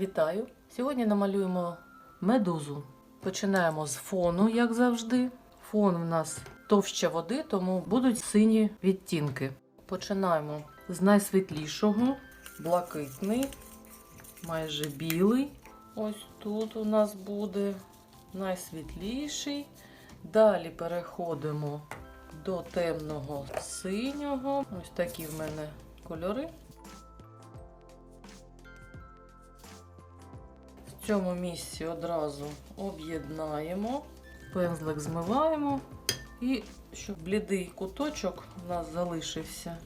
Вітаю! Сьогодні намалюємо медузу. Починаємо з фону, як завжди. Фон у нас товща води, тому будуть сині відтінки. Починаємо з найсвітлішого, блакитний, майже білий. Ось тут у нас буде найсвітліший. Далі переходимо до темного синього. Ось такі в мене кольори. В цьому місці одразу об'єднаємо, пензлик змиваємо і щоб блідий куточок у нас залишився.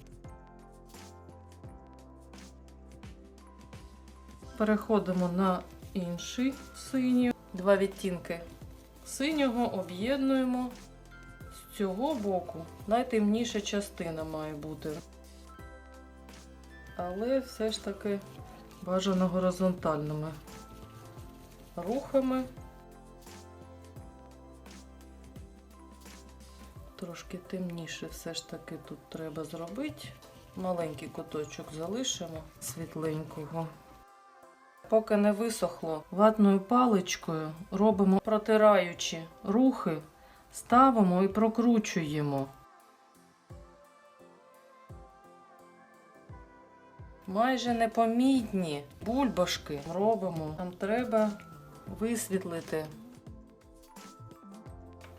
Переходимо на інший синій. Два відтінки синього об'єднуємо з цього боку. Найтемніша частина має бути. Але все ж таки бажано горизонтальними рухами. Трошки темніше все ж таки тут треба зробити. Маленький куточок залишимо світленького. Поки не висохло, ватною паличкою робимо протираючі рухи, ставимо і прокручуємо. Майже непомітні бульбашки робимо. Нам треба висвітлити.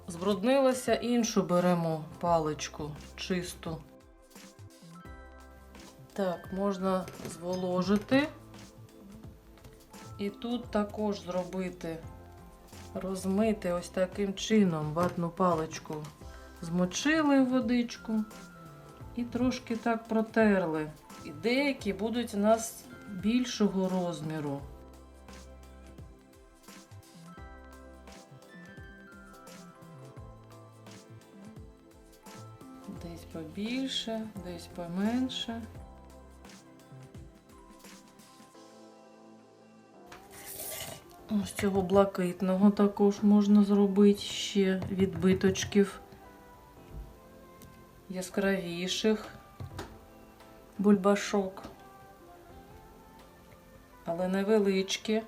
Збруднилося, іншу беремо паличку чисту. Так, можна зволожити. І тут також зробити, розмити ось таким чином ватну паличку. Змочили водичку і трошки так протерли. І деякі будуть у нас більшого розміру. Побільше, десь поменше. Ось цього блакитного також можна зробити ще відбиточків яскравіших бульбашок, але невеличкі.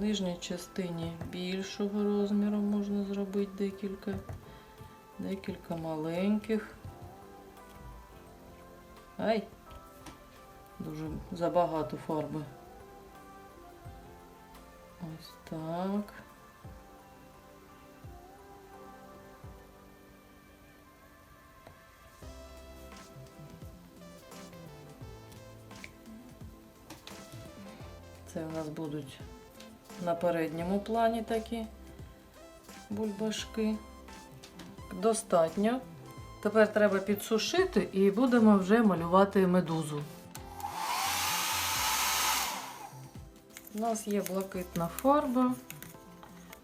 Нижній частині більшого розміру можна зробити декілька, декілька маленьких. Ай, дуже забагато фарби. Ось так. Це у нас будуть на передньому плані такі бульбашки. Достатньо. Тепер треба підсушити і будемо вже малювати медузу. У нас є блакитна фарба.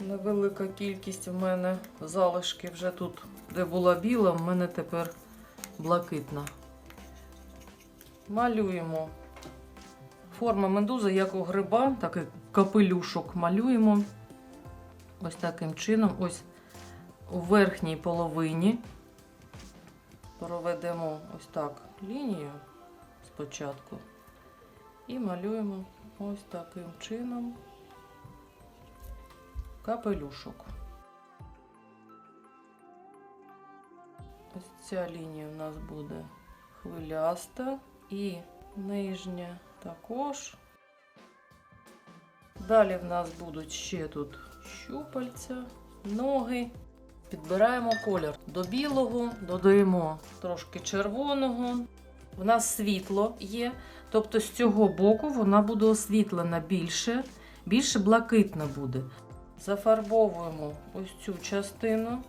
Невелика кількість у мене залишки вже тут, де була біла, в мене тепер блакитна. Малюємо Форма медузи, як у гриба, такий капелюшок малюємо. Ось таким чином, ось у верхній половині проведемо ось так лінію спочатку і малюємо ось таким чином капелюшок. Ось ця лінія у нас буде хвиляста і нижня також. Далі в нас будуть ще тут щупальця, ноги. Підбираємо колір до білого, додаємо трошки червоного. В нас світло є, тобто з цього боку вона буде освітлена більше, більше блакитна буде. Зафарбовуємо ось цю частину.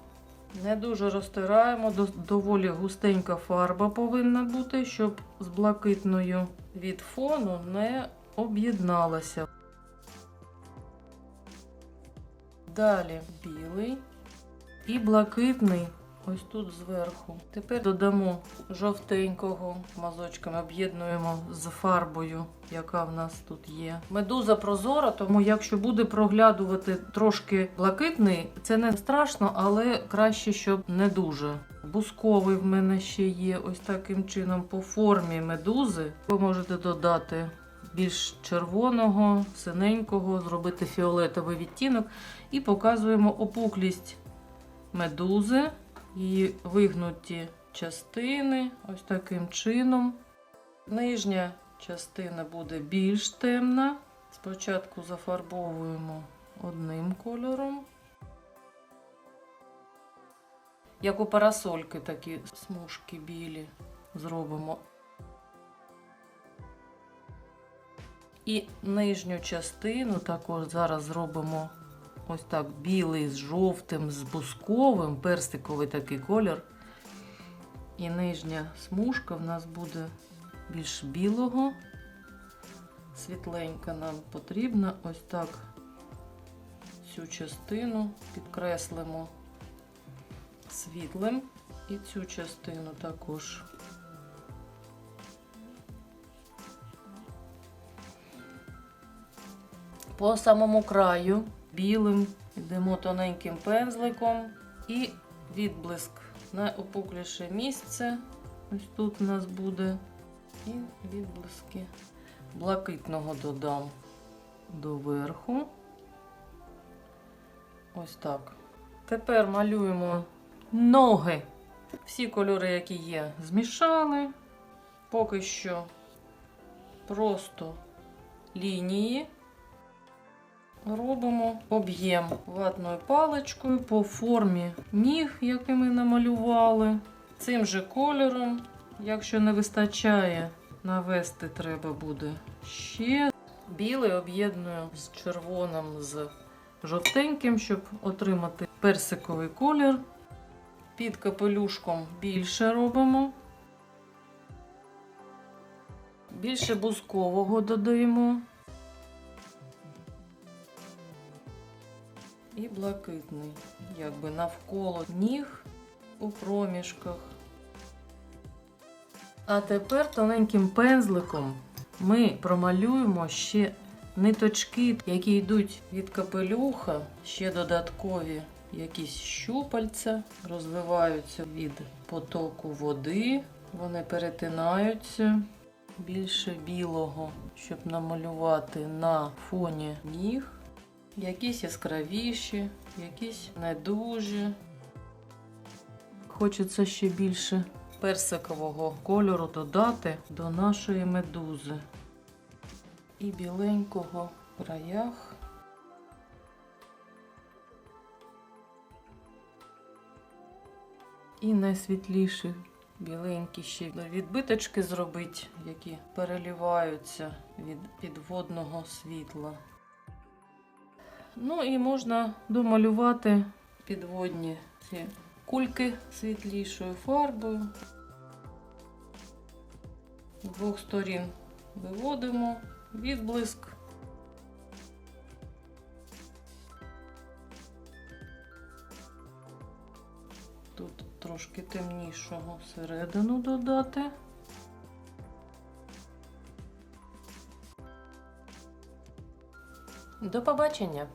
Не дуже розтираємо, доволі густенька фарба повинна бути, щоб з блакитною від фону не об'єдналася. Далі білий і блакитний ось тут зверху. Тепер додамо жовтенького мазочками, об'єднуємо з фарбою, яка в нас тут є. Медуза прозора, тому якщо буде проглядувати трошки блакитний, це не страшно, але краще, щоб не дуже Бусковий в мене ще є ось таким чином по формі медузи. Ви можете додати більш червоного, синенького, зробити фіолетовий відтінок і показуємо опуклість медузи, її вигнуті частини ось таким чином. Нижня частина буде більш темна. Спочатку зафарбовуємо одним кольором. Як у парасольки такі смужки білі зробимо. І нижню частину також зараз зробимо ось так білий з жовтим, з бусковим, персиковий такий колір. І нижня смужка в нас буде більш білого. Світленька нам потрібна. Ось так цю частину підкреслимо світлим. І цю частину також. По самому краю білим йдемо тоненьким пензликом і відблиск на опукліше місце. Ось тут у нас буде. І відблиски блакитного додам доверху. Ось так. Тепер малюємо ноги. Всі кольори, які є, змішали. Поки що просто лінії. Робимо об'єм ватною паличкою по формі ніг, які ми намалювали. Цим же кольором, якщо не вистачає, навести треба буде ще. Білий об'єдную з червоним, з жовтеньким, щоб отримати персиковий колір. Під капелюшком більше робимо. Більше бузкового додаємо. Блакитний, якби навколо ніг у проміжках. А тепер тоненьким пензликом ми промалюємо ще ниточки, які йдуть від капелюха, ще додаткові якісь щупальця, розвиваються від потоку води, вони перетинаються більше білого, щоб намалювати на фоні ніг. Якісь яскравіші, якісь не дуже. Хочеться ще більше персикового кольору додати до нашої медузи. І біленького в краях. І найсвітліші біленькі ще відбиточки зробити, які переливаються від підводного світла. Ну і можна домалювати підводні ці кульки світлішою фарбою. З двох сторін виводимо відблиск. Тут трошки темнішого всередину додати. До побачення!